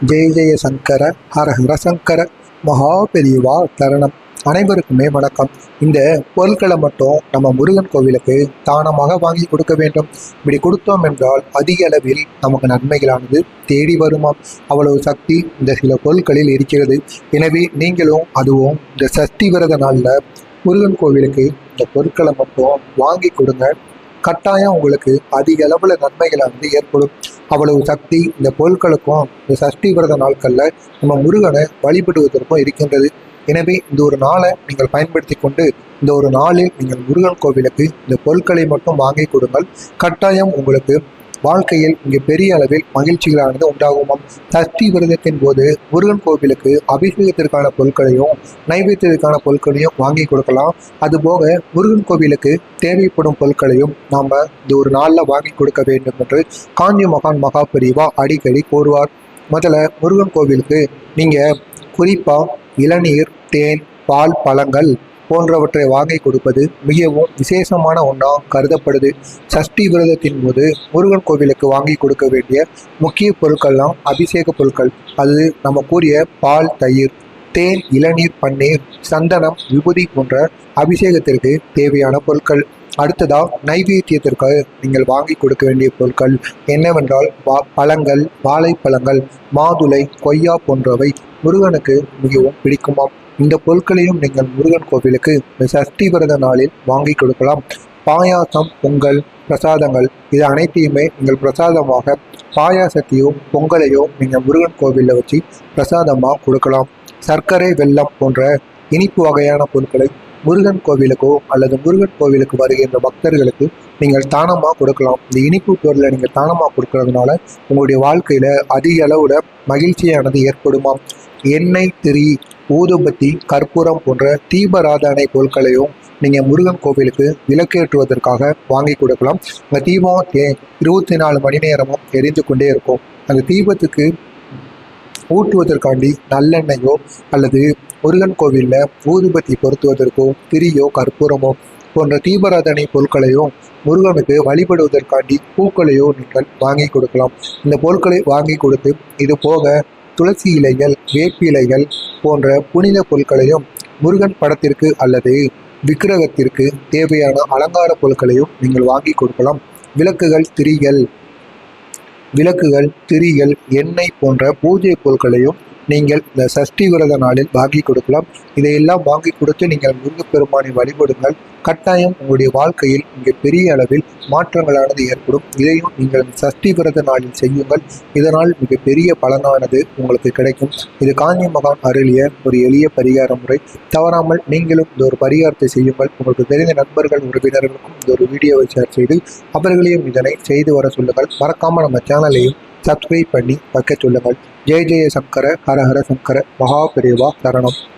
ஜெய ஜெய சங்கர ஹர ஹர சங்கர மகா பெரியவா தரணம். அனைவருக்குமே வணக்கம். இந்த பொருட்களை மட்டும் நம்ம முருகன் கோவிலுக்கு தானமாக வாங்கி கொடுக்க வேண்டும். இப்படி கொடுத்தோம் என்றால் அதிக அளவில் நமக்கு நன்மைகளானது தேடி வருமாம் அவ்வளவு சக்தி இந்த சில பொருட்களில் இருக்கிறது. எனவே நீங்களும் அதுவும் இந்த சஷ்டி விரத நாளில் முருகன் கோவிலுக்கு இந்த பொருட்களை மட்டும் வாங்கி கொடுங்க. கட்டாயம் உங்களுக்கு அதிக அளவில் வந்து ஏற்படும். அவ்வளவு சக்தி இந்த பொருட்களுக்கும் இந்த சஷ்டி விரத நாட்களில் நம்ம முருகனை வழிபடுவதற்கும் இருக்கின்றது. எனவே இந்த ஒரு நாளை நீங்கள் பயன்படுத்தி கொண்டு இந்த ஒரு நாளில் நீங்கள் முருகன் கோவிலுக்கு இந்த பொருட்களை மட்டும் வாங்கி கொடுங்கள். கட்டாயம் உங்களுக்கு வாழ்க்கையில் இங்கு பெரிய அளவில் மகிழ்ச்சிகளானது உண்டாகுமாம். சஷ்டி விரதத்தின் போது முருகன் கோவிலுக்கு அபிஷேகத்திற்கான பொருட்களையும் நைவேத்தியத்திற்கான பொருட்களையும் வாங்கி கொடுக்கலாம். அதுபோக முருகன் கோவிலுக்கு தேவைப்படும் பொருட்களையும் நாம் இந்த ஒரு நாளில் வாங்கி கொடுக்க வேண்டும் என்று காஞ்சி மகான் மகா பிரிவா அடிக்கடி கூறுவார். முதல்ல முருகன் கோவிலுக்கு நீங்கள் குறிப்பாக இளநீர் தேன் பால் பழங்கள் போன்றவற்றை வாங்கி கொடுப்பது மிகவும் விசேஷமான ஒன்றாக கருதப்படுது. சஷ்டி விரதத்தின் போது முருகன் கோவிலுக்கு வாங்கி கொடுக்க வேண்டிய முக்கிய பொருட்கள்லாம் அபிஷேக பொருட்கள். அது நம்ம கூறிய பால் தயிர் தேன் இளநீர் பன்னீர் சந்தனம் விபூதி போன்ற அபிஷேகத்திற்கு தேவையான பொருட்கள். அடுத்ததா நைவேத்தியத்திற்கு நீங்கள் வாங்கி கொடுக்க வேண்டிய பொருட்கள் என்னவென்றால் வா பழங்கள் வாழைப்பழங்கள் மாதுளை கொய்யா போன்றவை. முருகனுக்கு மிகவும் பிடிக்குமாம். இந்த பொருட்களையும் நீங்கள் முருகன் கோவிலுக்கு இந்த சஷ்டி விரத நாளில் வாங்கி கொடுக்கலாம். பாயாசம் பொங்கல் பிரசாதங்கள் இது அனைத்தையுமே நீங்கள் பிரசாதமாக பாயாசத்தையோ பொங்கலையோ நீங்கள் முருகன் கோவிலில் வச்சு பிரசாதமாக கொடுக்கலாம். சர்க்கரை வெல்லம் போன்ற இனிப்பு வகையான பொருட்களை முருகன் கோவிலுக்கோ அல்லது முருகன் கோவிலுக்கு வருகின்ற பக்தர்களுக்கு நீங்கள் தானமாக கொடுக்கலாம். இந்த இனிப்பு பொருளை நீங்கள் தானமாக கொடுக்கறதுனால உங்களுடைய வாழ்க்கையில் அதிக அளவில் மகிழ்ச்சியானது ஏற்படுமாம் எண்ணெய் திரி ஊதுபத்தி கற்பூரம் போன்ற தீபராதனை பொருட்களையும் நீங்கள் முருகன் கோவிலுக்கு விளக்கேற்றுவதற்காக வாங்கி கொடுக்கலாம். அந்த தீபம் ஏ- இருபத்தி நாலு மணி நேரமும் எரிந்து கொண்டே இருக்கும். அந்த தீபத்துக்கு ஊட்டுவதற்காண்டி நல்லெண்ணெயோ அல்லது முருகன் கோவிலில் ஊதுபத்தி பொருத்துவதற்கோ திரியோ கற்பூரமோ போன்ற தீபராதனை பொருட்களையோ முருகனுக்கு வழிபடுவதற்காண்டி பூக்களையோ நீங்கள் வாங்கி கொடுக்கலாம். இந்த பொருட்களை வாங்கி கொடுத்து இது போக துளசி இலைகள் வேப்பிலைகள் போன்ற புனித பொருட்களையும் முருகன் படத்திற்கு அல்லது விக்கிரகத்திற்கு தேவையான அலங்கார பொருட்களையும் நீங்கள் வாங்கி கொடுக்கலாம். விளக்குகள் திரிகள் விளக்குகள் திரிகள் எண்ணெய் போன்ற பூஜை பொருட்களையும் நீங்கள் இந்த சஷ்டி விரத நாளில் வாங்கி கொடுக்கலாம். இதையெல்லாம் வாங்கி கொடுத்து நீங்கள் முருகப்பெருமானை வழிபடுங்கள். கட்டாயம் உங்களுடைய வாழ்க்கையில் இங்கே பெரிய அளவில் மாற்றங்களானது ஏற்படும். இதையும் நீங்கள் இந்த சஷ்டி விரத நாளில் செய்யுங்கள். இதனால் மிக பெரிய பலனானது உங்களுக்கு கிடைக்கும். இது காஞ்சி மகான் அருளிய ஒரு எளிய பரிகார முறை. தவறாமல் நீங்களும் இந்த ஒரு பரிகாரத்தை செய்யுங்கள். உங்களுக்கு தெரிந்த நண்பர்கள் உறவினர்களுக்கும் இந்த ஒரு வீடியோவை ஷேர் செய்து அவர்களையும் இதனை செய்து வர சொல்லுங்கள். மறக்காமல் நம்ம சேனலையும் சப்ஸ்கிரைப் பண்ணி வைக்க சொல்லுங்கள் ஜெய ஜெய சங்கர ஹர ஹர சங்கர மகா பெரியவா சரணம்.